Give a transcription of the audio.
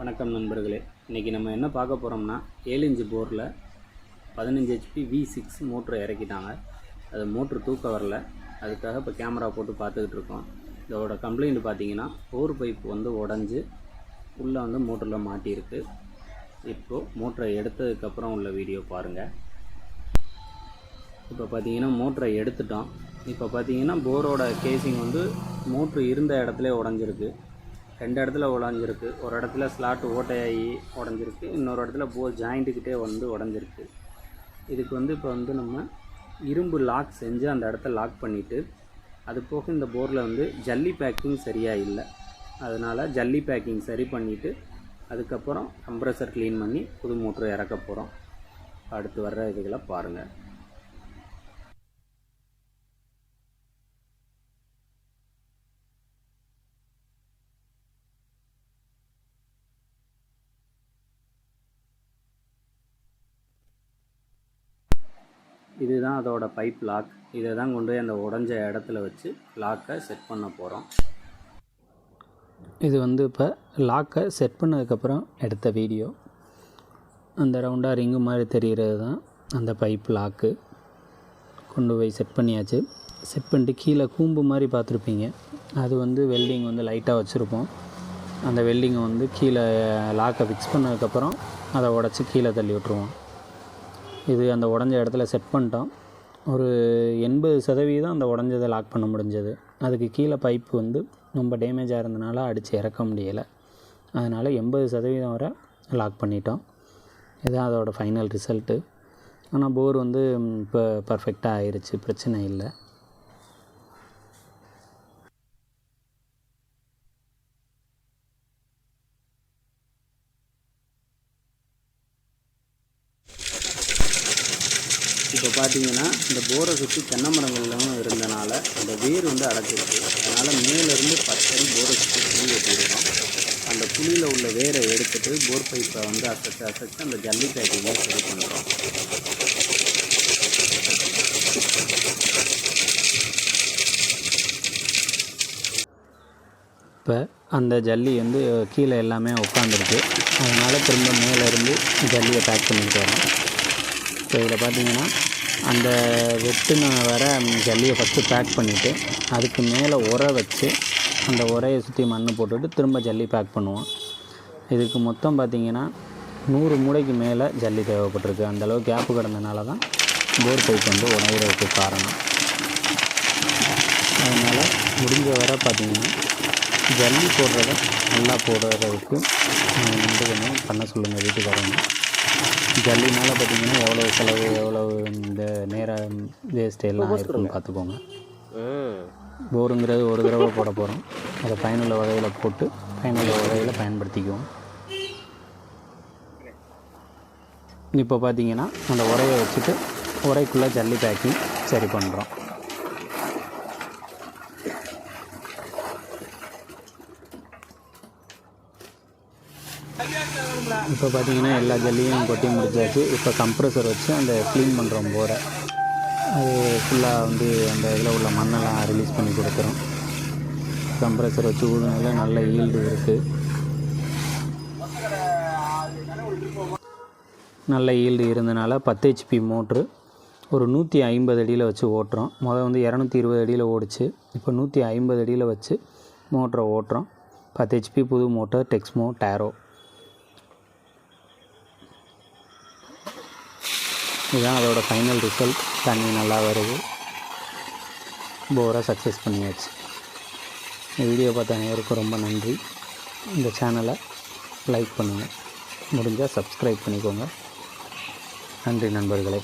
வணக்கம் நண்பர்களே. இன்றைக்கி நம்ம என்ன பார்க்க போகிறோம்னா ஏழு இன்ச்சு போரில் பதினஞ்சு ஹெச்பி வி சிக்ஸ் மோட்ரு இறக்கிட்டாங்க. அது மோட்ரு தூக்க வரல. அதுக்காக இப்போ கேமரா போட்டு பார்த்துக்கிட்டு இருக்கோம். இதோட கம்ப்ளைண்ட் பார்த்தீங்கன்னா போர் பைப் வந்து உடஞ்சி உள்ளே வந்து மோட்டரில் மாட்டியிருக்கு. இப்போது மோட்டரை எடுத்ததுக்கப்புறம் உள்ள வீடியோ பாருங்கள் இப்போ பார்த்தீங்கன்னா மோட்டரை எடுத்துட்டோம். இப்போ பார்த்தீங்கன்னா போரோட கேசிங் வந்து மோட்ரு இருந்த இடத்துல உடஞ்சிருக்கு. ரெண்டு இடத்துல உடஞ்சிருக்கு. ஒரு இடத்துல ஸ்லாட் ஓட்டையாகி உடஞ்சிருக்கு. இன்னொரு இடத்துல போர் ஜாயிண்ட்டுக்கிட்டே வந்து உடஞ்சிருக்கு. இதுக்கு வந்து இப்போ வந்து நம்ம இரும்பு லாக் செஞ்சு அந்த இடத்த லாக் பண்ணிவிட்டு அது போக இந்த போரில் வந்து ஜல்லி பேக்கிங் சரியாக இல்லை. அதனால் ஜல்லி பேக்கிங் சரி பண்ணிவிட்டு அதுக்கப்புறம் கம்ப்ரஸர் க்ளீன் பண்ணி புது மோட்ரு இறக்க போகிறோம் அடுத்து வர்ற இதுகளை பாருங்கள் இதுதான் அதோட பைப் லாக் இதை தான் கொண்டு போய் அந்த உடஞ்ச இடத்துல வச்சு லாக்கை செட் பண்ண போகிறோம் இது வந்து இப்போ லாக்கை செட் பண்ணதுக்கப்புறம் எடுத்த வீடியோ அந்த ரவுண்டாக ரிங்கு மாதிரி தெரிகிறது தான் அந்த பைப் லாக்கு கொண்டு போய் செட் பண்ணியாச்சு. செட் பண்ணிட்டு கீழே கூம்பு மாதிரி பார்த்துருப்பீங்க. அது வந்து வெல்டிங் வந்து லைட்டாக வச்சுருப்போம். அந்த வெல்டிங்கை வந்து கீழே லாக்கை ஃபிக்ஸ் பண்ணதுக்கப்புறம் அதை உடச்சி கீழே தள்ளி விட்ருவோம் இது அந்த உடஞ்ச இடத்துல செட் பண்ணிட்டோம். ஒரு எண்பது சதவீதம் அந்த உடஞ்சதை லாக் பண்ண முடிஞ்சது. அதுக்கு கீழே பைப்பு வந்து ரொம்ப டேமேஜாக இருந்தனால அடித்து இறக்க முடியலை. அதனால் எண்பது சதவீதம் வரை லாக் பண்ணிட்டோம். இதுதான் அதோடய ஃபைனல் ரிசல்ட்டு ஆனால் போர் வந்து இப்போ பர்ஃபெக்டாக ஆயிடுச்சு பிரச்சனை இல்லை. இப்போ பார்த்தீங்கன்னா இந்த போரை சுற்றி தென்னை மரங்கள்லாம் இருந்தனால அந்த வேர் வந்து அடைச்சிருக்கு அதனால் மேலேருந்து பச்சை போரை சுற்றி புளி வெட்டியிருக்கோம். அந்த புளியில் உள்ள வேரை எடுத்துட்டு போர் பைப்பை வந்து அசைச்சு அசைச்சு அந்த ஜல்லி பேக்கிங்கை சரி பண்ணுறோம் இப்போ அந்த ஜல்லி வந்து கீழே எல்லாமே உட்காந்துருக்கு. அதனால் திரும்ப மேலேருந்து ஜல்லியை பேக் பண்ணிட்டு வரோம். இப்போ இதில் பார்த்தீங்கன்னா அந்த வெட்டுன வர ஜல்லியை ஃபஸ்ட்டு பேக் பண்ணிவிட்டு அதுக்கு மேலே உரை வச்சு அந்த உரையை சுற்றி மண் போட்டுட்டு திரும்ப ஜல்லி பேக் பண்ணுவோம். இதுக்கு மொத்தம் பார்த்திங்கன்னா நூறு மூடைக்கு மேலே ஜல்லி தேவைப்பட்டிருக்கு. அந்தளவு கேப்பு கிடந்தனால தான் போர் பைப் வந்து உடையிறதுக்கு காரணம். அதனால் முடிஞ்ச வரை பார்த்திங்கன்னா ஜல்லி போடுறத நல்லா போடுறதுக்கு வந்து பண்ண சொல்லுங்கள் வீட்டுக்காரங்க. ஜல்லினால பார்த்தீங்கன்னா எவ்வளோ செலவு எவ்வளோ இந்த நேரம் வேஸ்ட் எல்லாம் இருக்குன்னு பார்த்துக்கோங்க. போருங்கிறது ஒரு தடவை போட போகிறோம் அதை பயனுள்ள வகையில் போட்டு பயனுள்ள வகையில் பயன்படுத்திக்குவோம். இப்போ பார்த்தீங்கன்னா அந்த உரையை வச்சுட்டு உரைக்குள்ளே ஜல்லி பேக்கிங் சரி பண்ணுறோம் இப்போ பார்த்தீங்கன்னா எல்லா ஜல்லியும் கொட்டி முடிச்சாச்சு. இப்போ கம்ப்ரெசர் வச்சு அந்த க்ளீன் பண்ணுறோம் போரை. அது ஃபுல்லாக வந்து அந்த இதில் உள்ள மண்ணெல்லாம் ரிலீஸ் பண்ணி கொடுக்குறோம். கம்ப்ரெசர் வச்சு ஊதுனால நல்ல ஈல்டு இருக்குது நல்ல ஈல்டு இருந்தனால பத்து ஹெச்பி மோட்ரு ஒரு நூற்றி ஐம்பது அடியில் வச்சு ஓட்டுறோம். முதல் வந்து இரநூத்தி இருபது அடியில் ஓடிச்சு. இப்போ நூற்றி ஐம்பது அடியில் வச்சு மோட்டரை ஓட்டுறோம். பத்து ஹெச்பி புது மோட்டர் டெக்ஸ்மோ டேரோ இதுதான் அதோட ஃபைனல் ரிசல்ட் தண்ணி நல்லா வருது. போரை சக்ஸஸ் பண்ணியாச்சு. இந்த வீடியோ பார்த்த அனைவருக்கும் ரொம்ப நன்றி. இந்த சேனலை லைக் பண்ணுங்கள் முடிஞ்சால் சப்ஸ்கிரைப் பண்ணிக்கோங்க. நன்றி நண்பர்களே.